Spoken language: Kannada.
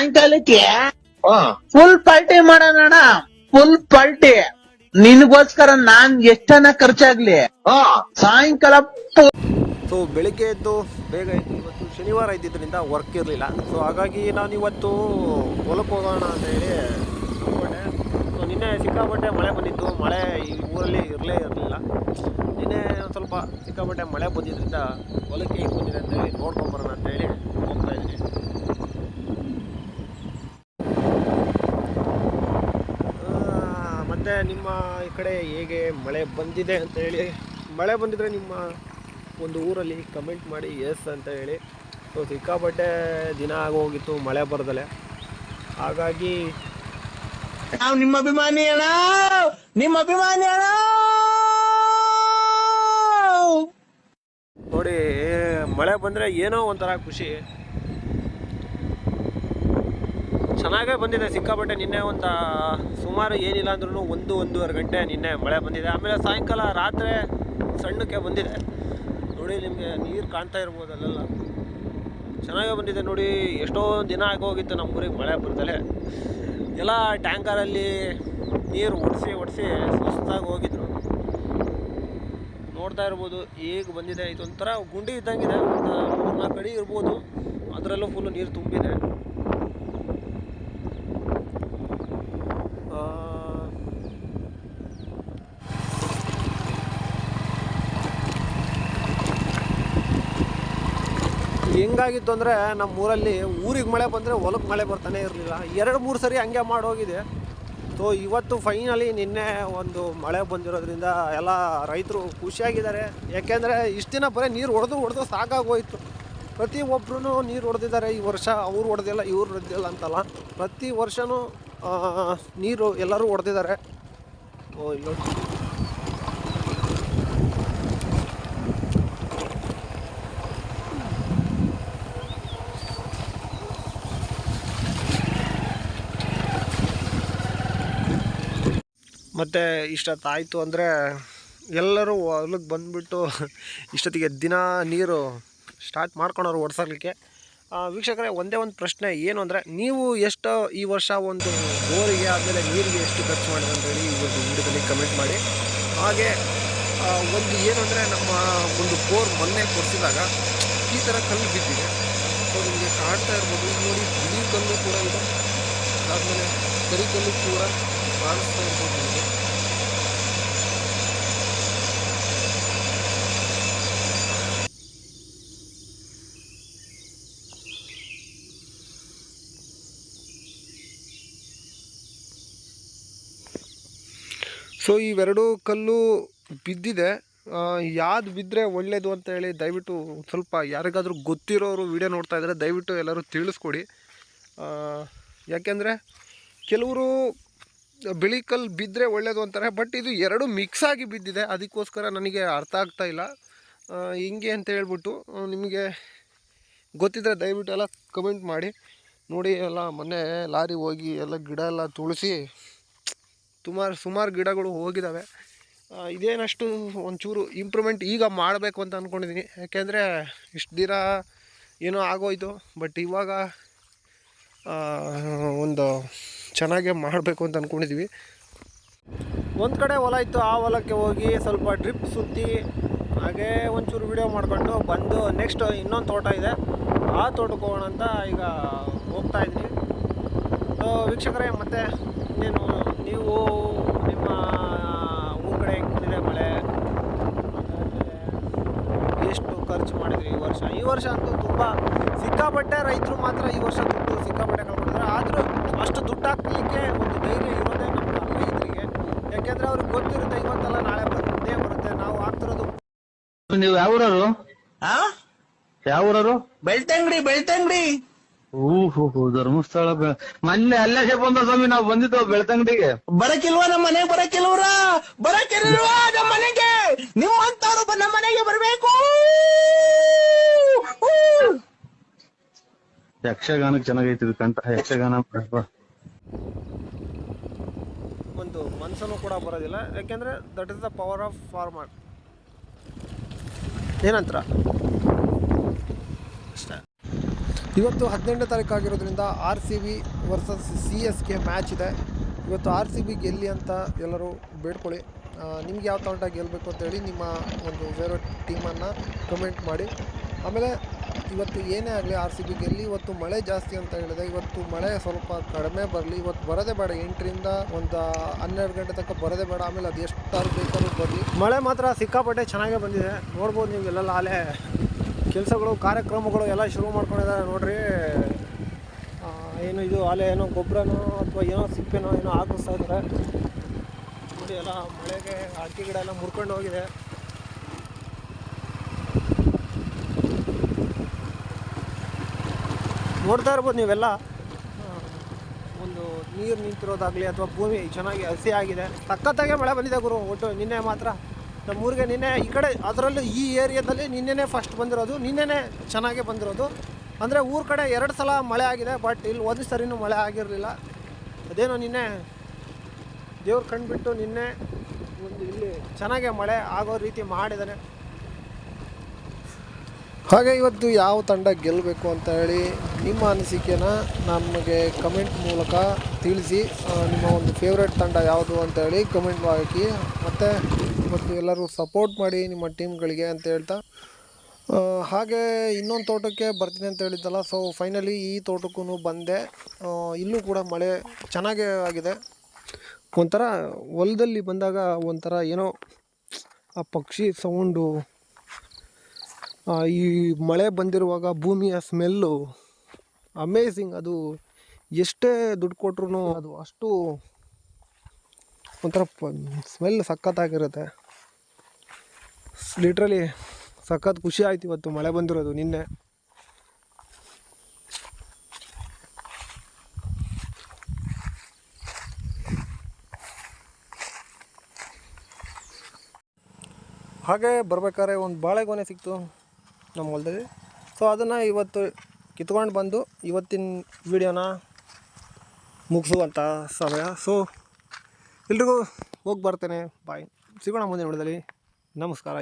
ಸಾಯಂಕಾಲಕ್ಕೆ ಫುಲ್ ಪಾರ್ಟಿ ಮಾಡೋಣ ಫುಲ್ ಪಾರ್ಟಿ ನಿನ್ಗೋಸ್ಕರ ನಾನ್ ಎಷ್ಟನ ಖರ್ಚಾಗ್ಲಿ? ಸಾಯಂಕಾಲ ಸೊ ಬೆಳಿಗ್ಗೆ ಎದ್ದು ಬೇಗ ಇತ್ತು ಇವತ್ತು ಶನಿವಾರ ಇದ್ದಿದ್ದರಿಂದ ವರ್ಕ್ ಇರಲಿಲ್ಲ. ಸೊ ಹಾಗಾಗಿ ನಾನು ಇವತ್ತು ಹೊಲಕ್ಕೆ ಹೋಗೋಣ ಅಂತ ಹೇಳಿ ಅಂದ್ಕೊಂಡೆ. ಸೊ ನಿನ್ನೆ ಸಿಕ್ಕಾಪಟ್ಟೆ ಮಳೆ ಬಂದಿತ್ತು. ಮಳೆ ಈ ಊರಲ್ಲಿ ಇರಲೇ ಇರಲಿಲ್ಲ. ನಿನ್ನೆ ಒಂದು ಸ್ವಲ್ಪ ಸಿಕ್ಕಾಪಟ್ಟೆ ಮಳೆ ಬಂದಿದ್ದರಿಂದ ಹೊಲಕ್ಕೆ ಬಂದಿದೆ ಅಂತ ಹೇಳಿ ನೋಡ್ಕೊಂಬರೋಣ ಅಂತ ಹೇಳಿ ಹೋಗ್ತಾ ಇದ್ದೀನಿ ಆ, ಮತ್ತೆ ನಿಮ್ಮ ಈ ಕಡೆ ಹೇಗೆ ಮಳೆ ಬಂದಿದೆ ಅಂತ ಹೇಳಿ ಮಳೆ ಬಂದಿದ್ರೆ ನಿಮ್ಮ ಒಂದು ಊರಲ್ಲಿ ಕಮೆಂಟ್ ಮಾಡಿ ಎಸ್ ಅಂತ ಹೇಳಿ. ಸೊ ಸಿಕ್ಕಾಪಟ್ಟೆ ದಿನ ಆಗೋಗಿತ್ತು ಮಳೆ ಬರದಲೆ. ಹಾಗಾಗಿ ನಾವು ನಿಮ್ಮ ಅಭಿಮಾನಿ ಅಣ್ಣ! ನಿಮ್ಮ ಅಭಿಮಾನಿ ಅಣ್ಣ! ನೋಡಿ ಮಳೆ ಬಂದರೆ ಏನೋ ಒಂಥರ ಖುಷಿ. ಚೆನ್ನಾಗೇ ಬಂದಿದೆ, ಸಿಕ್ಕಾಪಟ್ಟೆ ನಿನ್ನೆ ಒಂದು ಸುಮಾರು ಏನಿಲ್ಲ ಅಂದ್ರೂ ಒಂದು, ಒಂದೂವರೆ ಗಂಟೆ ನಿನ್ನೆ ಮಳೆ ಬಂದಿದೆ. ಆಮೇಲೆ ಸಾಯಂಕಾಲ ರಾತ್ರಿ ಸಣ್ಣಕ್ಕೆ ಬಂದಿದೆ. ನೋಡಿ ನಿಮಗೆ ನೀರು ಕಾಣ್ತಾ ಇರ್ಬೋದು ಅಲ್ಲೆಲ್ಲ. ಚೆನ್ನಾಗೇ ಬಂದಿದೆ ನೋಡಿ, ಎಷ್ಟೋ ದಿನ ಆಗೋಗಿತ್ತು ನಮ್ಮ ಊರಿಗೆ ಮಳೆ ಬರ್ದಲೆ. ಎಲ್ಲ ಟ್ಯಾಂಕರಲ್ಲಿ ನೀರು ಒಡಿಸಿ ಒಡಿಸಿ ಸುಸ್ತಾಗಿ ಹೋಗಿದ್ರು. ನೋಡ್ತಾ ಇರ್ಬೋದು ಈಗ ಬಂದಿದೆ ಇದೊಂಥರ ಗುಂಡಿ ಇದ್ದಂಗಿದೆ. ಒಂದು ಮೂರ್ನಾಲ್ಕು ಅಡಿ ಇರ್ಬೋದು. ಅದರಲ್ಲೂ ಫುಲ್ಲು ನೀರು ತುಂಬಿದೆ ಆ, ಹೆಂಗಾಗಿತ್ತು ಅಂದರೆ ನಮ್ಮ ಊರಲ್ಲಿ ಊರಿಗೆ ಮಳೆ ಬಂದರೆ ಹೊಲಕ್ಕೆ ಮಳೆ ಬರ್ತಾನೆ ಇರಲಿಲ್ಲ. ಎರಡು, ಮೂರು ಸರಿ ಹಂಗೆ ಮಾಡೋಗಿದೆ. ಸೊ ಇವತ್ತು ಫೈನಲಿ ನಿನ್ನೆ ಒಂದು ಮಳೆ ಬಂದಿರೋದ್ರಿಂದ ಎಲ್ಲ ರೈತರು ಖುಷಿಯಾಗಿದ್ದಾರೆ. ಯಾಕೆಂದರೆ ಇಷ್ಟು ದಿನ ಬರೀ ನೀರು ಹೊಡೆದು ಹೊಡೆದು ಸಾಕಾಗೋಯ್ತು. ಪ್ರತಿ ಒಬ್ಬರೂ ನೀರು ಹೊಡೆದಿದ್ದಾರೆ. ಈ ವರ್ಷ ಅವ್ರು ಹೊಡೆದಿಲ್ಲ, ಇವ್ರು ಹೊಡೆದಿಲ್ಲ ಅಂತಲ್ಲ. ಪ್ರತಿ ವರ್ಷವೂ ನೀರು ಎಲ್ಲರೂ ಹೊಡೆದಿದ್ದಾರೆ. ಓ ಇಲ್ಲಿ ಮತ್ತು ಇಷ್ಟೊತ್ತಾಯಿತು ಅಂದರೆ ಎಲ್ಲರೂ ಹೊಲಕ್ಕೆ ಬಂದುಬಿಟ್ಟು ಇಷ್ಟೊತ್ತಿಗೆ ದಿನ ನೀರು ಸ್ಟಾರ್ಟ್ ಮಾಡ್ಕೊಳೋರು ಓಡಿಸಲಿಕ್ಕೆ ವೀಕ್ಷಕರೇ, ಒಂದೇ ಒಂದು ಪ್ರಶ್ನೆ ಏನು ಅಂದರೆ, ನೀವು ಎಷ್ಟು ಈ ವರ್ಷ ಒಂದು ಬೋರಿಗೆ ಆದಮೇಲೆ ನೀರಿಗೆ ಎಷ್ಟು ಖರ್ಚು ಮಾಡಿದೆ ಅಂತೇಳಿ ಈ ಒಂದು ವಿಡಿಯೋದಲ್ಲಿ ಕಮೆಂಟ್ ಮಾಡಿ. ಹಾಗೆ ಒಂದು ಏನು ಅಂದರೆ ನಮ್ಮ ಒಂದು ಬೋರ್ ಮೊನ್ನೆ ಕೊಡಿಸಿದಾಗ ಈ ಥರ ಕಲ್ಲು ಬಿದ್ದಿದೆ. ಸೊ ನಿಮಗೆ ಕಾಣ್ತಾ ಇರ್ಬೋದು. ನೋಡಿ ಬಿಳಿ ಕಲ್ಲು ಕೂಡ ಇದೆ. ಅದಾದಮೇಲೆ ಕರಿ ಕಲ್ಲು ಕೂಡ. ಸೊ ಇವೆರಡು ಕಲ್ಲು ಬಿದ್ದಿದೆ. ಯಾವ್ದು ಬಿದ್ದರೆ ಒಳ್ಳೆಯದು ಅಂತ ಹೇಳಿ ದಯವಿಟ್ಟು ಸ್ವಲ್ಪ ಯಾರಿಗಾದರೂ ಗೊತ್ತಿರೋರು ವಿಡಿಯೋ ನೋಡ್ತಾ ಇದ್ದಾರೆ ದಯವಿಟ್ಟು ಎಲ್ಲರೂ ತಿಳಿಸ್ಕೊಡಿ. ಯಾಕೆಂದರೆ ಕೆಲವರು ಬಿಳಿ ಕಲ್ಲು ಬಿದ್ದರೆ ಒಳ್ಳೆಯದು ಅಂತಾರೆ, ಬಟ್ ಇದು ಎರಡು ಮಿಕ್ಸ್ ಆಗಿ ಬಿದ್ದಿದೆ. ಅದಕ್ಕೋಸ್ಕರ ನನಗೆ ಅರ್ಥ ಆಗ್ತಾ ಇಲ್ಲ. ಹಿಂಗೆ ಅಂತ ಹೇಳ್ಬಿಟ್ಟು ನಿಮಗೆ ಗೊತ್ತಿದ್ದರೆ ದಯವಿಟ್ಟು ಎಲ್ಲ ಕಮೆಂಟ್ ಮಾಡಿ. ನೋಡಿ, ಎಲ್ಲ ಮೊನ್ನೆ ಲಾರಿ ಹೋಗಿ ಎಲ್ಲ ಗಿಡ ಎಲ್ಲ ತುಳಸಿ, ಸುಮಾರು ಸುಮಾರು ಗಿಡಗಳು ಹೋಗಿದ್ದಾವೆ ಇದೇನಷ್ಟು ಒಂಚೂರು ಇಂಪ್ರೂವ್ಮೆಂಟ್ ಈಗ ಮಾಡಬೇಕು ಅಂತ ಅಂದ್ಕೊಂಡಿದ್ದೀನಿ ಯಾಕೆಂದರೆ ಇಷ್ಟು ದಿನ ಏನೋ ಆಗೋಯ್ತು. ಬಟ್ ಇವಾಗ ಒಂದು ಚೆನ್ನಾಗೇ ಮಾಡಬೇಕು ಅಂತ ಅಂದ್ಕೊಂಡಿದ್ವಿ ಒಂದು ಕಡೆ ಹೊಲ ಇತ್ತು, ಆ ಹೊಲಕ್ಕೆ ಹೋಗಿ ಸ್ವಲ್ಪ ಡ್ರಿಪ್ ಸುತ್ತಿ, ಹಾಗೇ ಒಂಚೂರು ವಿಡಿಯೋ ಮಾಡಿಕೊಂಡು ಬಂದು ನೆಕ್ಸ್ಟ್ ಇನ್ನೊಂದು ತೋಟ ಇದೆ. ಆ ತೋಟಕ್ಕೆ ಹೋಗೋಣ ಅಂತ ಈಗ ಹೋಗ್ತಾ ಇದ್ದೀನಿ ಸೊ ವೀಕ್ಷಕರೇ, ಮತ್ತೆ ಇನ್ನೇನು, ನೀವು ನಿಮ್ಮ ಊರ ಕಡೆ ಹೆಂಗೆ ಬಂದಿದೆ ಮಳೆ ಎಷ್ಟು ಖರ್ಚು ಮಾಡಿದ್ರಿ ಈ ವರ್ಷ? ಈ ವರ್ಷ ಅಂತೂ ತುಂಬ ಸಿಕ್ಕಾಪಟ್ಟೆ ರೈತರು ಮಾತ್ರ ಈ ವರ್ಷ ದುಡ್ಡು ಸಿಕ್ಕಾಪಟ್ಟೆ ಆದರೂ ಅಷ್ಟು ದುಡ್ಡು ಹಾಕ್ಲಿಕ್ಕೆ ಒಂದು ಧೈರ್ಯ ಇರೋದೇ ನಮ್ಮ ರೈತರಿಗೆ ಯಾಕೆಂದ್ರೆ ಅವ್ರಿಗೆ ಗೊತ್ತಿರುತ್ತೆ ಇವತ್ತೆಲ್ಲ ನಾಳೆ ಬರುತ್ತೆ ಬರುತ್ತೆ. ನಾವು ಹಾಕ್ತಿರೋದು ನೀವು ಯಾವೂರರು ಆ? ಯಾವೂರರು ಬೆಳ್ತಂಗಡಿ ಬೆಳ್ತಂಗಡಿ. ಊಹು ಧರ್ಮಸ್ಥಳ ಬೆ- ಮೊನ್ನೆ ಅಲ್ಲೇ ಬಂದ ಸ್ವಾಮಿ ನಾವು ಬಂದಿದ್ದು ಬೆಳ್ತಂಗಡಿಗೆ. ಬರಕಿಲ್ವಾ ನಮ್ಮ ಮನೆಗೆ? ಬರಕಿಲ್ವ್ರ? ಬರಕಿಲ್ವಾ ನಮ್ಮ ಮನೆಗೆ ನಿಮ್ಮಂತವ್ರು ಬ- ನಮ್ಮ ಮನೆಗೆ ಬರ್ಬೇಕು ಯಕ್ಷಗಾನಕ್ಕೆ ಚೆನ್ನಾಗೈತಿ ಇದು ಕಂಠ ಯಕ್ಷಗಾನ. ಒಂದು ಮನಸ್ಸನ್ನು ಕೂಡ ಬರೋದಿಲ್ಲ. ಯಾಕೆಂದರೆ that is the power of farmer ಏನಂತರ? ಅಷ್ಟೇ. ಇವತ್ತು ಹದಿನೆಂಟನೇ ತಾರೀಕು ಆಗಿರೋದ್ರಿಂದ R C B versus C S K match ಇದೆ. ಇವತ್ತು ಆರ್ ಸಿ ಬಿ ಗೆಲ್ಲಿ ಅಂತ ಎಲ್ಲರೂ ಬೇಡ್ಕೊಳ್ಳಿ. ನಿಮ್ಗೆ ಯಾವ ತಂಡ ಗೆಲ್ಲಬೇಕು ಅಂತೇಳಿ ನಿಮ್ಮ ಒಂದು ಫೇವ್ರೆಟ್ ಟೀಮನ್ನು ಕಮೆಂಟ್ ಮಾಡಿ. ಆಮೇಲೆ ಇವತ್ತು ಏನೇ ಆಗಲಿ ಆರ್ ಸಿ ಬಿ ಇವತ್ತು ಮಳೆ ಜಾಸ್ತಿ ಅಂತ ಹೇಳಿದೆ ಇವತ್ತು ಮಳೆ ಸ್ವಲ್ಪ ಕಡಿಮೆ ಬರಲಿ. ಇವತ್ತು ಬರೋದೇ ಬೇಡ, ಎಂಟರಿಂದ ಒಂದು ಹನ್ನೆರಡು ಗಂಟೆ ತನಕ ಬರೋದೇ ಬೇಡ. ಆಮೇಲೆ ಅದು ಎಷ್ಟಾದ್ರು ಬೇಕಾದ್ರೂ ಬರಲಿ. ಮಳೆ ಮಾತ್ರ ಸಿಕ್ಕಾಪಟ್ಟೆ ಚೆನ್ನಾಗೇ ಬಂದಿದೆ. ನೋಡ್ಬೋದು ನೀವು ಎಲ್ಲ ಅಲೆ ಕೆಲಸಗಳು, ಕಾರ್ಯಕ್ರಮಗಳು ಎಲ್ಲ ಶುರು ಮಾಡ್ಕೊಂಡಿದ್ದಾರೆ ನೋಡ್ರಿ. ಏನು ಇದು ಅಲೆ ಏನೋ ಗೊಬ್ಬರನೋ ಅಥವಾ ಏನೋ ಸಿಪ್ಪೆನೋ ಏನೋ ಹಾಕಿಸ್ತಾ ಇದ್ದಾರೆ. ನೋಡಿ ಎಲ್ಲ ಮಳೆಗೆ ಅಡಿಕೆ ಗಿಡ ಎಲ್ಲ ಮುರ್ಕೊಂಡು ಹೋಗಿದೆ. ನೋಡ್ತಾ ಇರ್ಬೋದು ನೀವೆಲ್ಲ. ಒಂದು ನೀರು ನಿಂತಿರೋದಾಗಲಿ ಅಥವಾ ಭೂಮಿ ಚೆನ್ನಾಗಿ ಹಸಿ ಆಗಿದೆ. ಸಖತ್ತಾಗೆ ಮಳೆ ಬಂದಿದೆ ಗುರು, ಒಟ್ಟು ನಿನ್ನೆ ಮಾತ್ರ. ನಮ್ಮೂರಿಗೆ ನಿನ್ನೆ ಈ ಕಡೆ ಅದರಲ್ಲೂ ಈ ಏರಿಯಾದಲ್ಲಿ ನಿನ್ನೆ ಫಸ್ಟ್ ಬಂದಿರೋದು ನಿನ್ನೆ ಚೆನ್ನಾಗೇ ಬಂದಿರೋದು. ಅಂದರೆ ಊರ ಕಡೆ ಎರಡು ಸಲ ಮಳೆ ಆಗಿದೆ ಬಟ್ ಇಲ್ಲಿ ಒಂದು ಸರಿನೂ ಮಳೆ ಆಗಿರಲಿಲ್ಲ. ಅದೇನೋ ನಿನ್ನೆ ದೇವ್ರು ಕಂಡುಬಿಟ್ಟು ನಿನ್ನೆ ಒಂದು ಇಲ್ಲಿ ಚೆನ್ನಾಗೆ ಮಳೆ ಆಗೋ ರೀತಿ ಮಾಡಿದ್ದಾನೆ ಹಾಗೆ ಇವತ್ತು ಯಾವ ತಂಡ ಗೆಲ್ಲಬೇಕು ಅಂತ ಹೇಳಿ ನಿಮ್ಮ ಅನಿಸಿಕೆನ ನಮಗೆ ಕಮೆಂಟ್ ಮೂಲಕ ತಿಳಿಸಿ ನಿಮ್ಮ ಒಂದು ಫೇವ್ರೇಟ್ ತಂಡ ಯಾವುದು ಅಂತ ಹೇಳಿ ಕಮೆಂಟ್ ಹಾಕಿ, ಮತ್ತು ಇವತ್ತು ಎಲ್ಲರೂ ಸಪೋರ್ಟ್ ಮಾಡಿ ನಿಮ್ಮ ಟೀಮ್ಗಳಿಗೆ ಅಂತ ಹೇಳ್ತಾ ಹಾಗೆ ಇನ್ನೊಂದು ತೋಟಕ್ಕೆ ಬರ್ತೀನಿ ಅಂತ ಹೇಳಿದ್ದಲ್ಲ ಸೊ ಫೈನಲಿ ಈ ತೋಟಕ್ಕೂ ಬಂದೆ. ಇಲ್ಲೂ ಕೂಡ ಮಳೆ ಚೆನ್ನಾಗೇ ಆಗಿದೆ. ಒಂಥರ ಹೊಲದಲ್ಲಿ ಬಂದಾಗ ಒಂಥರ ಏನೋ ಆ ಪಕ್ಷಿ ಸೌಂಡು ಈ ಮಳೆ ಬಂದಿರುವಾಗ ಭೂಮಿಯ ಸ್ಮೆಲ್ಲು ಅಮೇಝಿಂಗ್. ಅದು ಎಷ್ಟೇ ದುಡ್ಡು ಕೊಟ್ರು ಅದು ಅಷ್ಟು ಒಂಥರ ಸ್ಮೆಲ್ ಸಖತ್ತಾಗಿರುತ್ತೆ. ಲಿಟ್ರಲಿ ಸಖತ್ ಖುಷಿ ಆಯ್ತು ಇವತ್ತು ಮಳೆ ಬಂದಿರೋದು ನಿನ್ನೆ. ಹಾಗೆ ಬರ್ಬೇಕಾದ್ರೆ ಒಂದು ಬಾಳೆಗೊನೆ ಸಿಕ್ತು. ನಮ್ಮ ಹೊಲದಲ್ಲಿ. ಸೊ ಅದನ್ನು ಇವತ್ತು ಕಿತ್ಕೊಂಡು ಬಂದು ಇವತ್ತಿನ ವಿಡಿಯೋನ ಮುಗಿಸುವಂಥ ಸಮಯ. ಸೊ ಎಲ್ರಿಗೂ ಹೋಗಿ ಬರ್ತೇನೆ. ಬಾಯ್ ಸಿಗೋಣ ಮುಂದಿನ ವಿಡಿಯೋದಲ್ಲಿ. ನಮಸ್ಕಾರ.